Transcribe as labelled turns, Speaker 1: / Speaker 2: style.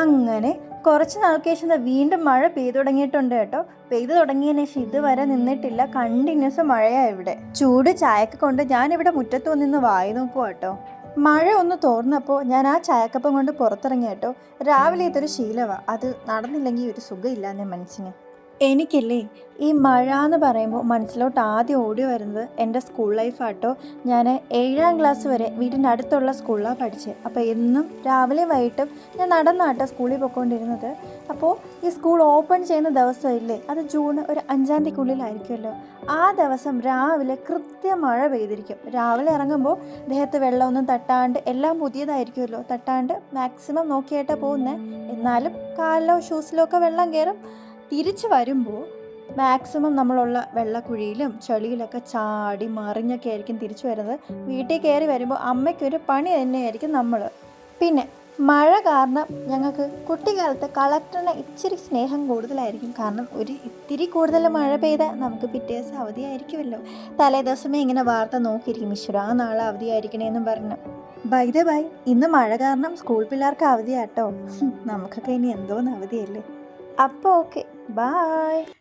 Speaker 1: അങ്ങനെ കുറച്ച് നാൾക്ക് ശേഷം വീണ്ടും മഴ പെയ്തു തുടങ്ങിയിട്ടുണ്ട് കേട്ടോ. പെയ്തു തുടങ്ങിയതിന് ശേഷം ഇതുവരെ നിന്നിട്ടില്ല. കണ്ടിന്യൂസ് മഴയാ ഇവിടെ. ചൂട് ചായക്ക് കൊണ്ട് ഇവിടെ മുറ്റത്ത് നിന്ന് വായി നോക്കുക കേട്ടോ. മഴ ഒന്ന് തോർന്നപ്പോൾ ഞാൻ ആ ചായക്കപ്പം കൊണ്ട് പുറത്തിറങ്ങി കേട്ടോ. രാവിലെ ഇതൊരു ശീലമാണ് അത് നടന്നില്ലെങ്കിൽ ഒരു സുഖമില്ല എന്നെ മനസ്സിന്. എനിക്കില്ലേ ഈ മഴ എന്ന് പറയുമ്പോൾ മനസ്സിലോട്ട് ആദ്യം ഓടി വരുന്നത് എന്റെ സ്കൂൾ ലൈഫാട്ടോ ഞാൻ ഏഴാം ക്ലാസ് വരെ വീടിന്റെ അടുത്തുള്ള സ്കൂളിലാണ് പഠിച്ചത് അപ്പോൾ എന്നും രാവിലെ വൈകിട്ടും ഞാൻ നടന്നാട്ടോ സ്കൂളിൽ പോയിക്കൊണ്ടിരുന്നത്. അപ്പോൾ ഈ സ്കൂൾ ഓപ്പൺ ചെയ്യുന്ന ദിവസമില്ലേ അത് ജൂൺ ഒരു അഞ്ചാം തീയതിക്കുള്ളിലായിരിക്കുമല്ലോ. ആ ദിവസം രാവിലെ കൃത്യം മഴ പെയ്തിരിക്കും. രാവിലെ ഇറങ്ങുമ്പോൾ ദേഹത്ത് വെള്ളമൊന്നും തട്ടാണ്ട് എല്ലാം പുതിയതായിരിക്കുമല്ലോ. തട്ടാണ്ട് മാക്സിമം നോക്കിയായിട്ടാണ് പോകുന്നത് എന്നാലും കാലിലോ ഷൂസിലോ ഒക്കെ വെള്ളം കയറും. തിരിച്ചു വരുമ്പോൾ മാക്സിമം നമ്മളുള്ള വെള്ളക്കുഴിയിലും ചെളിയിലൊക്കെ ചാടി മറിഞ്ഞൊക്കെ ആയിരിക്കും തിരിച്ചു വരുന്നത്. വീട്ടിൽ കയറി വരുമ്പോൾ അമ്മയ്ക്കൊരു പണി തന്നെയായിരിക്കും നമ്മൾ പിന്നെ മഴ കാരണം ഞങ്ങൾക്ക് കുട്ടിക്കാലത്ത് കളക്ടറിന് ഇച്ചിരി സ്നേഹം കൂടുതലായിരിക്കും. കാരണം ഒരു ഇത്തിരി കൂടുതൽ മഴ പെയ്താൽ നമുക്ക് പിറ്റേ ദിവസം അവധിയായിരിക്കുമല്ലോ. തലേ ദിവസമേ ഇങ്ങനെ വാർത്ത നോക്കിയിരിക്കും. ഈശ്വര ആ നാളെ അവധിയായിരിക്കണേന്നും പറഞ്ഞു. ബൈ ബൈ ഇന്ന് മഴ കാരണം സ്കൂൾ പിള്ളേർക്ക് അവധിയാട്ടോ. നമുക്കൊക്കെ ഇനി എന്തോന്ന് അവധിയല്ലേ? അപ്പോൾ ഓക്കെ. ബായ്